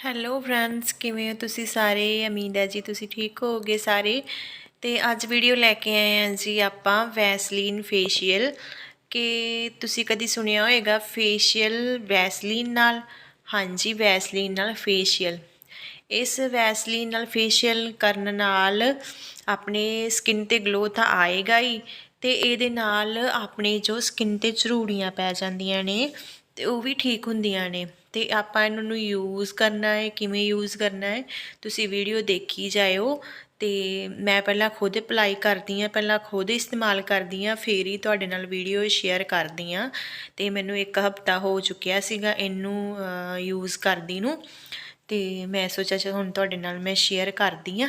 Hello friends ਕਿਵੇਂ ਹੋ ਤੁਸੀਂ ਸਾਰੇ? ਉਮੀਦ ਹੈ ਜੀ ਤੁਸੀਂ ਠੀਕ ਹੋਗੇ ਸਾਰੇ। ਤੇ ਅੱਜ ਵੀਡੀਓ ਲੈ ਕੇ ਆਏ ਹਾਂ ਜੀ ਆਪਾਂ ਵੈਸਲੀਨ ਫੇਸ਼ੀਅਲ ਕਿ ਤੁਸੀਂ ਕਦੀ ਸੁਣਿਆ ਹੋਵੇਗਾ ਫੇਸ਼ੀਅਲ ਵੈਸਲੀਨ ਨਾਲ? ਹਾਂਜੀ ਵੈਸਲੀਨ ਨਾਲ ਫੇਸ਼ੀਅਲ ਇਸ ਵੈਸਲੀਨ ਨਾਲ ਫੇਸ਼ੀਅਲ ਕਰਨ ਨਾਲ ਆਪਣੇ ਸਕਿਨ ਤੇ ਗਲੋ ਤਾਂ ਆਏਗਾ ਹੀ। ਤੇ ਇਹਦੇ ਨਾਲ ਆਪਣੇ ਜੋ ਸਕਿਨ ਤੇ ਝਰੂੜੀਆਂ ਪੈ ਜਾਂਦੀਆਂ ਨੇ ਤੇ ਉਹ ਵੀ ਠੀਕ ਹੁੰਦੀਆਂ ਨੇ ਤੇ ਆਪਾਂ ਇਹਨਾਂ ਨੂੰ ਯੂਜ਼ ਕਰਨਾ ਹੈ, ਕਿਵੇਂ ਯੂਜ਼ ਕਰਨਾ ਹੈ, ਤੁਸੀਂ ਵੀਡੀਓ ਦੇਖੀ ਜਾਇਓ ਤੇ ਮੈਂ ਪਹਿਲਾਂ ਖੁਦ ਅਪਲਾਈ ਕਰਦੀ ਆ ਪਹਿਲਾਂ ਖੁਦ ਇਸਤੇਮਾਲ ਕਰਦੀ ਆ ਫੇਰ ਹੀ ਤੁਹਾਡੇ ਨਾਲ ਵੀਡੀਓ ਸ਼ੇਅਰ ਕਰਦੀ ਆ ਤੇ ਮੈਨੂੰ ਇੱਕ ਹਫਤਾ ਹੋ ਚੁੱਕਿਆ ਸੀਗਾ ਇਹਨੂੰ ਯੂਜ਼ ਕਰਦੀ ਨੂੰ ਤੇ ਮੈਂ ਸੋਚਿਆ ਹੁਣ ਤੁਹਾਡੇ ਨਾਲ ਮੈਂ ਸ਼ੇਅਰ ਕਰਦੀ ਆ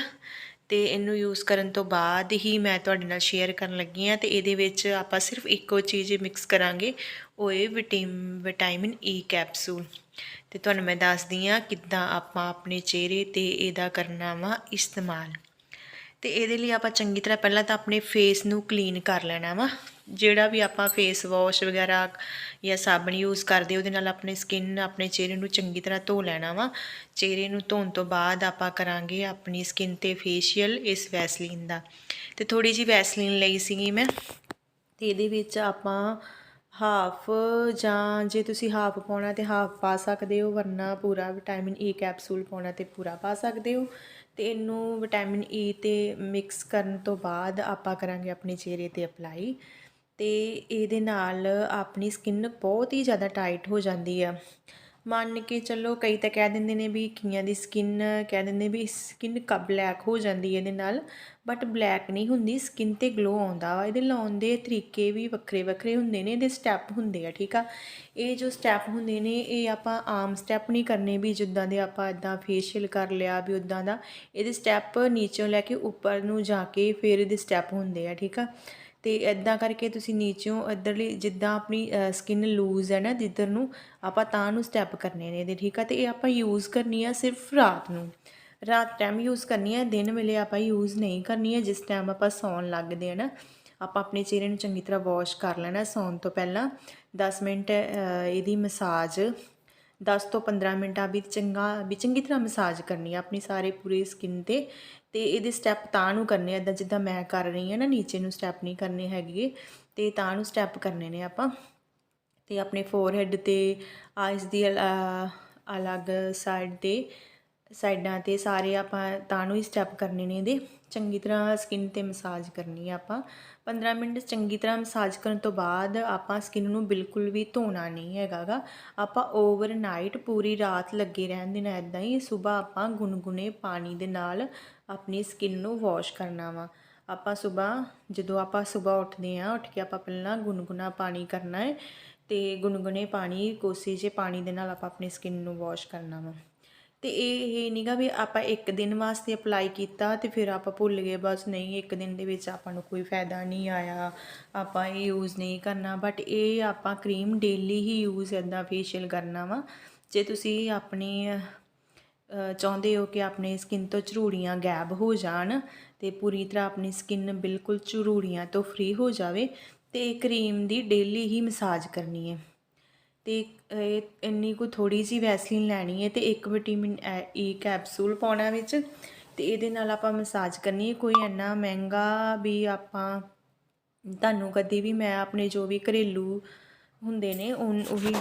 ਤੇ ਇਹਨੂੰ ਯੂਜ਼ ਕਰਨ ਤੋਂ ਬਾਅਦ ਹੀ ਮੈਂ ਤੁਹਾਡੇ ਨਾਲ ਸ਼ੇਅਰ ਕਰਨ ਲੱਗੀ ਆ ਤੇ ਇਹਦੇ ਵਿੱਚ ਆਪਾਂ ਸਿਰਫ ਇੱਕੋ ਚੀਜ਼ ਮਿਕਸ ਕਰਾਂਗੇ, ਉਹ ਇਹ ਵਿਟਾਮਿਨ ਈ ਕੈਪਸੂਲ ਤੇ ਤੁਹਾਨੂੰ ਮੈਂ ਦੱਸਦੀ ਆ ਕਿੱਦਾਂ ਆਪਾਂ ਆਪਣੇ ਚਿਹਰੇ ਤੇ ਇਹਦਾ ਕਰਨਾ ਵਾ ਇਸਤੇਮਾਲ। ਤੇ ਇਹਦੇ ਲਈ ਆਪਾਂ ਚੰਗੀ ਤਰ੍ਹਾਂ ਪਹਿਲਾਂ ਤਾਂ ਆਪਣੇ ਫੇਸ ਨੂੰ ਕਲੀਨ ਕਰ ਲੈਣਾ ਵਾ। ਜਿਹੜਾ ਵੀ ਆਪਾਂ ਫੇਸ ਵਾਸ਼ ਵਗੈਰਾ ਜਾਂ ਸਾਬਣ ਯੂਜ਼ ਕਰਦੇ, ਉਹਦੇ ਨਾਲ ਆਪਣੇ ਸਕਿਨ ਆਪਣੇ ਚਿਹਰੇ ਨੂੰ ਚੰਗੀ ਤਰ੍ਹਾਂ ਧੋ ਲੈਣਾ ਵਾ। ਚਿਹਰੇ ਨੂੰ ਧੋਣ ਤੋਂ ਬਾਅਦ ਆਪਾਂ ਕਰਾਂਗੇ ਆਪਣੀ ਸਕਿਨ ਤੇ ਫੇਸ਼ੀਅਲ ਇਸ ਵੈਸਲੀਨ ਦਾ। ਤੇ ਥੋੜੀ ਜੀ ਵੈਸਲੀਨ ਲਈ ਸੀਗੀ ਮੈਂ। ਤੇ ਇਹਦੇ ਵਿੱਚ ਆਪਾਂ ਹਾਫ ਜਾਂ ਜੇ ਤੁਸੀਂ ਹਾਫ ਪਾਉਣਾ ਤੇ ਹਾਫ ਪਾ ਸਕਦੇ ਹੋ, ਵਰਨਾ ਪੂਰਾ ਵਿਟਾਮਿਨ ਈ ਕੈਪਸੂਲ ਪਾਉਣਾ ਤੇ ਪੂਰਾ ਪਾ ਸਕਦੇ ਹੋ। ਤੇ ਇਹਨੂੰ ਵਿਟਾਮਿਨ ਈ e ਤੇ ਮਿਕਸ ਕਰਨ ਤੋਂ ਬਾਅਦ ਆਪਾਂ ਕਰਾਂਗੇ ਆਪਣੇ ਚਿਹਰੇ ਤੇ ਅਪਲਾਈ ਅਤੇ ਇਹਦੇ ਨਾਲ ਆਪਣੀ ਸਕਿਨ ਬਹੁਤ ਹੀ ਜ਼ਿਆਦਾ ਟਾਈਟ ਹੋ ਜਾਂਦੀ ਆ। ਮੰਨ ਕੇ ਚੱਲੋ ਕਈ ਤਾਂ ਕਹਿ ਦਿੰਦੇ ਨੇ ਵੀ ਕਈਆਂ ਦੀ ਸਕਿਨ ਕਹਿ ਦਿੰਦੇ ਵੀ ਸਕਿਨ ਕ ਬਲੈਕ ਹੋ ਜਾਂਦੀ ਹੈ ਇਹਦੇ ਨਾਲ ਬਟ ਬਲੈਕ ਨਹੀਂ ਹੁੰਦੀ ਸਕਿਨ ਤੇ ਗਲੋ ਆਉਂਦਾ ਵਾ। ਇਹਦੇ ਲਾਉਣ ਦੇ ਤਰੀਕੇ ਵੀ ਵੱਖਰੇ ਵੱਖਰੇ ਹੁੰਦੇ ਨੇ, ਇਹਦੇ ਸਟੈਪ ਹੁੰਦੇ ਆ, ਠੀਕ ਆ? ਇਹ ਜੋ ਸਟੈਪ ਹੁੰਦੇ ਨੇ, ਇਹ ਆਪਾਂ ਆਮ ਸਟੈਪ ਨਹੀਂ ਕਰਨੇ ਵੀ ਜਿੱਦਾਂ ਦੇ ਆਪਾਂ ਇਦਾਂ ਫੇਸ਼ੀਅਲ ਕਰ ਲਿਆ ਵੀ ਉਦਾਂ ਦਾ। ਇਹਦੇ ਸਟੈਪ ਨੀਚੋਂ ਲੈ ਕੇ ਉੱਪਰ ਨੂੰ ਜਾ ਕੇ ਫਿਰ ਇਹਦੇ ਸਟੈਪ ਹੁੰਦੇ ਆ, ਠੀਕ ਆ? ਤੇ ਇਦਾਂ ਕਰਕੇ ਤੁਸੀਂ ਨੀਚੋਂ ਇੱਧਰਲੀ ਜਿੱਦਾਂ ਆਪਣੀ ਸਕਿਨ ਲੂਜ਼ ਹੈ ਨਾ ਜਿੱਧਰ ਨੂੰ, ਆਪਾਂ ਤਾਂ ਨੂੰ ਸਟੈਪ ਕਰਨੇ ਨੇ ਇਹਦੇ, ਠੀਕ ਆ? ਤੇ ਇਹ ਆਪਾਂ ਯੂਜ਼ ਕਰਨੀ ਆ ਸਿਰਫ ਰਾਤ ਨੂੰ। ਰਾਤ ਟਾਈਮ ਯੂਜ਼ ਕਰਨੀ ਹੈ ਦਿਨ ਵੇਲੇ ਆਪਾਂ ਯੂਜ਼ ਨਹੀਂ ਕਰਨੀ ਹੈ ਜਿਸ ਟਾਈਮ ਆਪਾਂ ਸੌਣ ਲੱਗਦੇ ਆ ਨਾ, ਆਪਾਂ ਆਪਣੇ ਚਿਹਰੇ ਨੂੰ ਚੰਗੀ ਤਰ੍ਹਾਂ ਵਾਸ਼ ਕਰ ਲੈਣਾ ਸੌਣ ਤੋਂ ਪਹਿਲਾਂ। 10 ਮਿੰਟ ਇਹਦੀ ਮਸਾਜ 10 ਤੋਂ 15 ਮਿੰਟਾਂ ਵੀ ਚੰਗਾ, ਵੀ ਚੰਗੀ ਤਰ੍ਹਾਂ ਮਸਾਜ ਕਰਨੀ ਆ ਆਪਣੀ ਸਾਰੇ ਪੂਰੇ ਸਕਿਨ ਤੇ। ਤੇ ਇਹਦੇ ਸਟੈਪ ਤਾਂ ਨੂੰ ਕਰਨੇ ਆ ਜਿੱਦਾਂ ਮੈਂ ਕਰ ਰਹੀ ਹਾਂ ਨਾ, ਨੀਚੇ ਨੂੰ ਸਟੈਪ ਨਹੀਂ ਕਰਨੇ ਹੈਗੇ। ਤੇ ਤਾਂ ਨੂੰ ਸਟੈਪ ਕਰਨੇ ਨੇ ਆਪਾਂ। ਤੇ ਆਪਣੇ ਫੋਰਹੈਡ ਤੇ ਆਈਜ਼ ਦੀ ਅਲੱਗ ਸਾਈਡ ਤੇ ਸਾਈਡਾਂ ਤੇ ਸਾਰੇ ਆਪਾਂ ਤਾਂ ਨੂੰ ਹੀ ਸਟੈਪ ਕਰਨੇ ਨੇ ਇਹਦੇ। ਚੰਗੀ ਤਰ੍ਹਾਂ ਸਕਿਨ ਤੇ ਮਸਾਜ ਕਰਨੀ ਹੈ ਆਪਾਂ। 15 ਮਿੰਟ ਚੰਗੀ ਤਰ੍ਹਾਂ ਮਸਾਜ ਕਰਨ ਤੋਂ ਬਾਅਦ ਆਪਾਂ ਸਕਿਨ ਨੂੰ ਬਿਲਕੁਲ ਵੀ ਧੋਣਾ ਨਹੀਂ ਹੈਗਾਗਾ। ਆਪਾਂ ਓਵਰਨਾਈਟ ਪੂਰੀ ਰਾਤ ਲੱਗੇ ਰਹਿਣ ਦੇਣਾ ਇਦਾਂ ਹੀ ਸਵੇਰ ਆਪਾਂ ਗੁਨਗੁਨੇ ਪਾਣੀ ਦੇ ਨਾਲ ਆਪਣੀ ਸਕਿਨ ਨੂੰ ਵਾਸ਼ ਕਰਨਾ ਵਾ। ਆਪਾਂ ਸਵੇਰ ਜਦੋਂ ਆਪਾਂ ਸਵੇਰ ਉੱਠਦੇ ਆ ਉੱਠ ਕੇ ਆਪਾਂ ਪਹਿਲਾਂ ਗੁਨਗੁਨਾ ਪਾਣੀ ਕਰਨਾ ਹੈ ਤੇ ਗੁਨਗੁਨੇ ਪਾਣੀ, ਕੋਸੀ ਜੇ ਪਾਣੀ ਦੇ ਨਾਲ ਆਪਾਂ ਆਪਣੀ ਸਕਿਨ ਨੂੰ ਵਾਸ਼ ਕਰਨਾ ਵਾ। ਤੇ ਇਹ ਇਹ ਨਹੀਂਗਾ ਵੀ ਆਪਾਂ ਇੱਕ ਦਿਨ ਵਾਸਤੇ ਅਪਲਾਈ ਕੀਤਾ ਤੇ ਫਿਰ ਆਪਾਂ ਭੁੱਲ ਗਏ, ਬਸ ਨਹੀਂ, ਇੱਕ ਦਿਨ ਦੇ ਵਿੱਚ ਆਪਾਂ ਨੂੰ ਕੋਈ ਫਾਇਦਾ ਨਹੀਂ ਆਇਆ, ਆਪਾਂ ਇਹ ਯੂਜ਼ ਨਹੀਂ ਕਰਨਾ। ਬਟ ਇਹ ਆਪਾਂ ਕਰੀਮ ਡੇਲੀ ਹੀ ਯੂਜ਼ ਇਦਾਂ ਫੇਸ਼ੀਅਲ ਕਰਨਾ ਵਾ। ਜੇ ਤੁਸੀਂ ਆਪਣੀ ਚਾਹੁੰਦੇ ਹੋ ਕਿ ਆਪਣੇ ਸਕਿਨ ਤੋਂ ਝਰੂੜੀਆਂ ਗਾਇਬ ਹੋ ਜਾਣ ਤੇ ਪੂਰੀ ਤਰ੍ਹਾਂ ਆਪਣੀ ਸਕਿਨ ਬਿਲਕੁਲ ਝਰੂੜੀਆਂ ਤੋਂ ਫ੍ਰੀ ਹੋ ਜਾਵੇ ਤੇ ਕਰੀਮ ਦੀ ਡੇਲੀ ਹੀ ਮਸਾਜ ਕਰਨੀ ਹੈ। ਤੇ ਇੰਨੀ ਕੋ ਥੋੜ੍ਹੀ ਜੀ ਵੈਸਲੀਨ ਲੈਣੀ ਹੈ ਅਤੇ ਇੱਕ ਵਿਟਾਮਿਨ ਈ ਕੈਪਸੂਲ ਪਾਉਣਾ ਵਿੱਚ ਅਤੇ ਇਹਦੇ ਨਾਲ ਆਪਾਂ ਮਸਾਜ ਕਰਨੀ ਹੈ। ਕੋਈ ਇੰਨਾ ਮਹਿੰਗਾ ਵੀ ਆਪਾਂ, ਤੁਹਾਨੂੰ ਕਦੇ ਵੀ ਮੈਂ ਆਪਣੇ ਜੋ ਵੀ ਘਰੇਲੂ ਹੁੰਦੇ ਨੇ ਉਹ ਵੀ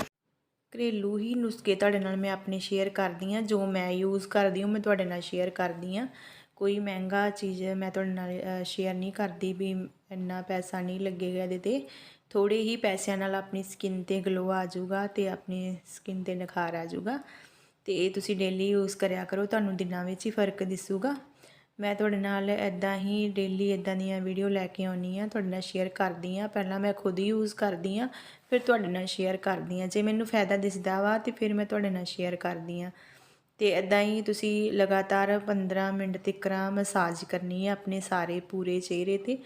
ਘਰੇਲੂ ਹੀ ਨੁਸਖੇ ਤੁਹਾਡੇ ਨਾਲ ਮੈਂ ਆਪਣੇ ਸ਼ੇਅਰ ਕਰਦੀ ਆ ਜੋ ਮੈਂ ਯੂਜ਼ ਕਰਦੀ ਹਾਂ ਮੈਂ ਤੁਹਾਡੇ ਨਾਲ ਸ਼ੇਅਰ ਕਰਦੀ ਆ ਕੋਈ ਮਹਿੰਗਾ ਚੀਜ਼ ਮੈਂ ਤੁਹਾਡੇ ਨਾਲ ਸ਼ੇਅਰ ਨਹੀਂ ਕਰਦੀ ਵੀ ਇੰਨਾ ਪੈਸਾ ਨਹੀਂ ਲੱਗੇਗਾ ਇਹਦੇ ਤੇ। ਥੋੜੇ ਹੀ ਪੈਸਿਆਂ ਨਾਲ ਆਪਣੀ ਸਕਿਨ ਤੇ ਗਲੋ ਆ ਜਾਊਗਾ ਤੇ ਆਪਣੀ ਸਕਿਨ ਤੇ ਨਿਖਾਰ ਆ ਜਾਊਗਾ। ਤੇ ਇਹ ਤੁਸੀਂ ਡੇਲੀ ਯੂਜ਼ ਕਰਿਆ ਕਰੋ, ਤੁਹਾਨੂੰ ਦਿਨਾਂ ਵਿੱਚ ਹੀ ਫ਼ਰਕ ਦਿਸੂਗਾ। ਮੈਂ ਤੁਹਾਡੇ ਨਾਲ ਇਦਾਂ ਹੀ ਡੇਲੀ ਇਦਾਂ ਦੀਆਂ ਵੀਡੀਓ ਲੈ ਕੇ ਆਉਣੀ ਆ ਤੁਹਾਡੇ ਨਾਲ ਸ਼ੇਅਰ ਕਰਦੀ ਆ ਪਹਿਲਾਂ ਮੈਂ ਖੁਦ ਹੀ ਯੂਜ਼ ਕਰਦੀ ਆ ਫਿਰ ਤੁਹਾਡੇ ਨਾਲ ਸ਼ੇਅਰ ਕਰਦੀ ਆ ਜੇ ਮੈਨੂੰ ਫਾਇਦਾ ਦਿਸਦਾ ਵਾ ਤੇ ਫਿਰ ਮੈਂ ਤੁਹਾਡੇ ਨਾਲ ਸ਼ੇਅਰ ਕਰਦੀ ਆ ਤੇ ਇਦਾਂ ਹੀ ਤੁਸੀਂ ਲਗਾਤਾਰ 15 ਮਿੰਟ ਤੱਕ ਮਸਾਜ ਕਰਨੀ ਹੈ ਆਪਣੇ ਸਾਰੇ ਪੂਰੇ ਚਿਹਰੇ ਤੇ।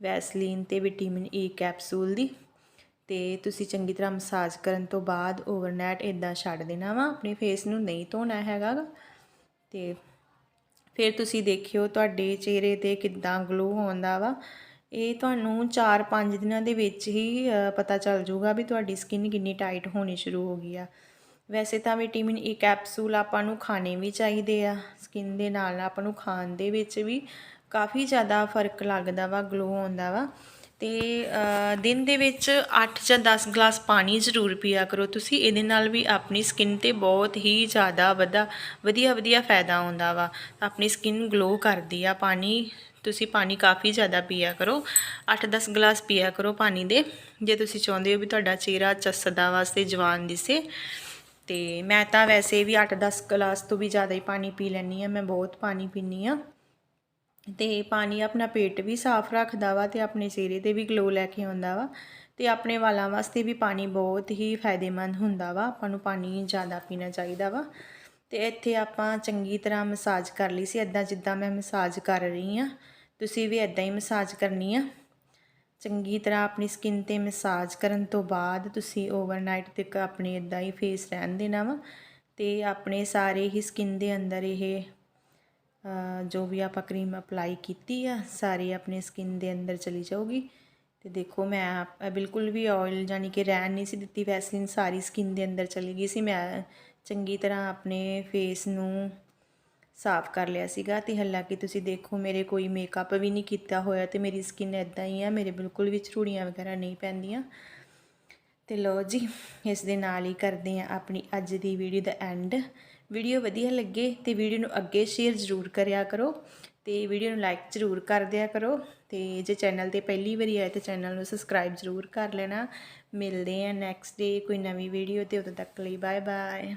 ਵੈਸਲੀਨ ਤੇ ਵਿਟਾਮਿਨ ਈ ਕੈਪਸੂਲ ਦੀ। ਤੇ ਤੁਸੀਂ ਚੰਗੀ ਤਰ੍ਹਾਂ ਮਸਾਜ ਕਰਨ ਤੋਂ ਬਾਅਦ ਓਵਰਨਾਈਟ ਇਦਾਂ ਛੱਡ ਦੇਣਾ ਵਾ, ਆਪਣੇ ਫੇਸ ਨੂੰ ਨਹੀਂ ਧੋਣਾ ਹੈਗਾ ਤੇ ਫਿਰ ਤੁਸੀਂ ਦੇਖਿਓ ਤੁਹਾਡੇ ਚਿਹਰੇ ਤੇ ਕਿੱਦਾਂ ਗਲੋ ਆਉਂਦਾ ਵਾ। ਇਹ ਤੁਹਾਨੂੰ 4-5 ਦਿਨਾਂ ਦੇ ਵਿੱਚ ਹੀ ਪਤਾ ਚੱਲ ਜਾਊਗਾ ਵੀ ਤੁਹਾਡੀ ਸਕਿਨ ਕਿੰਨੀ ਟਾਈਟ ਹੋਣੀ ਸ਼ੁਰੂ ਹੋ ਗਈ ਆ। ਵੈਸੇ ਤਾਂ ਵਿਟਾਮਿਨ ਈ ਕੈਪਸੂਲ ਆਪਾਂ ਨੂੰ ਖਾਣੇ ਵੀ ਚਾਹੀਦੇ ਆ ਸਕਿਨ ਦੇ ਨਾਲ ਆਪਾਂ ਨੂੰ ਖਾਣ ਦੇ ਵਿੱਚ ਵੀ ਕਾਫੀ ਜ਼ਿਆਦਾ ਫ਼ਰਕ ਲੱਗਦਾ ਵਾ ਗਲੋ ਆਉਂਦਾ ਵਾ। ਤੇ ਦਿਨ ਦੇ ਵਿੱਚ 8 ਜਾਂ 10 ਗਲਾਸ ਪਾਣੀ ਜ਼ਰੂਰ ਪੀਆ ਕਰੋ। ਤੁਸੀਂ ਇਹਦੇ ਨਾਲ ਵੀ ਆਪਣੀ ਸਕਿਨ ਤੇ ਬਹੁਤ ਹੀ ਜ਼ਿਆਦਾ ਵਧਾ, ਵਧੀਆ ਵਧੀਆ ਫਾਇਦਾ ਆਉਂਦਾ ਵਾ। ਆਪਣੀ ਸਕਿਨ ਗਲੋ ਕਰਦੀ ਆ, ਪਾਣੀ, ਤੁਸੀਂ ਪਾਣੀ ਕਾਫੀ ਜ਼ਿਆਦਾ ਪੀਆ ਕਰੋ। 8-10 ਗਲਾਸ ਪੀਆ ਕਰੋ ਪਾਣੀ ਦੇ। ਜੇ ਤੁਸੀਂ ਚਾਹੁੰਦੇ ਹੋ ਵੀ ਤੁਹਾਡਾ ਚਿਹਰਾ ਚਸਦਾ ਵਾਸਤੇ ਜਵਾਨ ਦਿਸੇ। ਤੇ ਮੈਂ ਤਾਂ ਵੈਸੇ ਵੀ 8-10 ਗਲਾਸ ਤੋਂ ਵੀ ਜ਼ਿਆਦਾ ਹੀ ਪਾਣੀ ਪੀ ਲੈਂਦੀ ਆ, ਮੈਂ ਬਹੁਤ ਪਾਣੀ ਪੀਨੀ ਆ। ਤੇ ਪਾਣੀ ਆਪਣਾ ਪੇਟ ਵੀ ਸਾਫ਼ ਰੱਖਦਾ ਵਾ ਤੇ ਆਪਣੇ ਚਿਹਰੇ ਤੇ ਵੀ ਗਲੋ ਲੈ ਕੇ ਆਉਂਦਾ ਵਾ ਤੇ ਆਪਣੇ ਵਾਲਾਂ ਵਾਸਤੇ ਵੀ ਪਾਣੀ ਬਹੁਤ ਹੀ ਫਾਇਦੇਮੰਦ ਹੁੰਦਾ ਵਾ, ਆਪਾਂ ਨੂੰ ਪਾਣੀ ਜ਼ਿਆਦਾ ਪੀਣਾ ਚਾਹੀਦਾ ਵਾ। ਤੇ ਇੱਥੇ ਆਪਾਂ ਚੰਗੀ ਤਰ੍ਹਾਂ ਮਸਾਜ ਕਰ ਲਈ ਸੀ ਇਦਾਂ ਜਿੱਦਾਂ ਮੈਂ ਮਸਾਜ ਕਰ ਰਹੀ ਆ ਤੁਸੀਂ ਵੀ ਇਦਾਂ ਹੀ ਮਸਾਜ ਕਰਨੀ ਆ। ਚੰਗੀ ਤਰ੍ਹਾਂ ਆਪਣੀ ਸਕਿਨ ਤੇ ਮਸਾਜ ਕਰਨ ਤੋਂ ਬਾਅਦ ਤੁਸੀਂ ਓਵਰਨਾਈਟ ਤੱਕ ਆਪਣੇ ਇਦਾਂ ਹੀ ਫੇਸ ਰਹਿਣ ਦੇਣਾ ਵਾ ਤੇ ਆਪਣੇ ਸਾਰੇ ਹੀ ਸਕਿਨ ਦੇ ਅੰਦਰ ਇਹ ਜੋ ਵੀ ਆਪਾਂ ਕਰੀਮ ਅਪਲਾਈ ਕੀਤੀ ਆ, ਸਾਰੀ ਆਪਣੇ ਸਕਿਨ ਦੇ ਅੰਦਰ ਚਲੀ ਜਾਊਗੀ। ਤੇ ਦੇਖੋ, ਮੈਂ ਬਿਲਕੁਲ ਵੀ ਆਇਲ ਜਾਨੀ ਕਿ ਰਹਿਣ ਨਹੀਂ ਸੀ ਦਿੱਤੀ ਵੈਸਲੀਨ ਸਾਰੀ ਸਕਿਨ ਦੇ ਅੰਦਰ ਚਲੀ ਗਈ ਸੀ। ਮੈਂ ਚੰਗੀ ਤਰ੍ਹਾਂ ਆਪਣੇ ਫੇਸ ਨੂੰ ਸਾਫ਼ ਕਰ ਲਿਆ ਸੀਗਾ ਤੇ ਹਾਲਾਂਕਿ ਤੁਸੀਂ ਦੇਖੋ, ਮੇਰੇ ਕੋਈ ਮੇਕਅਪ ਵੀ ਨਹੀਂ ਕੀਤਾ ਹੋਇਆ ਤੇ ਮੇਰੀ ਸਕਿਨ ਇਦਾਂ ਹੀ ਆ, ਮੇਰੇ ਬਿਲਕੁਲ ਵੀ ਝੁਰੜੀਆਂ ਵਗੈਰਾ ਨਹੀਂ ਪੈਂਦੀਆਂ। ਤੇ ਲੋ ਜੀ, ਇਸ ਦੇ ਨਾਲ ਹੀ ਕਰਦੇ ਆ ਆਪਣੀ ਅੱਜ ਦੀ ਵੀਡੀਓ ਦਾ ਐਂਡ ਵੀਡੀਓ ਵਧੀਆ ਲੱਗੇ ਤੇ ਵੀਡੀਓ ਨੂੰ ਅੱਗੇ ਸ਼ੇਅਰ ਜ਼ਰੂਰ ਕਰਿਆ ਕਰੋ ਤੇ ਵੀਡੀਓ ਨੂੰ ਲਾਈਕ ਜ਼ਰੂਰ ਕਰ ਦਿਆ ਕਰੋ ਤੇ ਜੇ ਚੈਨਲ ਤੇ ਪਹਿਲੀ ਵਾਰੀ ਆਏ ਤੇ ਚੈਨਲ ਨੂੰ ਸਬਸਕ੍ਰਾਈਬ ਜ਼ਰੂਰ ਕਰ ਲੈਣਾ। ਮਿਲਦੇ ਆ ਨੈਕਸਟ ਡੇ ਕੋਈ ਨਵੀਂ ਵੀਡੀਓ ਤੇ ਉਦੋਂ ਤੱਕ ਲਈ ਬਾਏ ਬਾਏ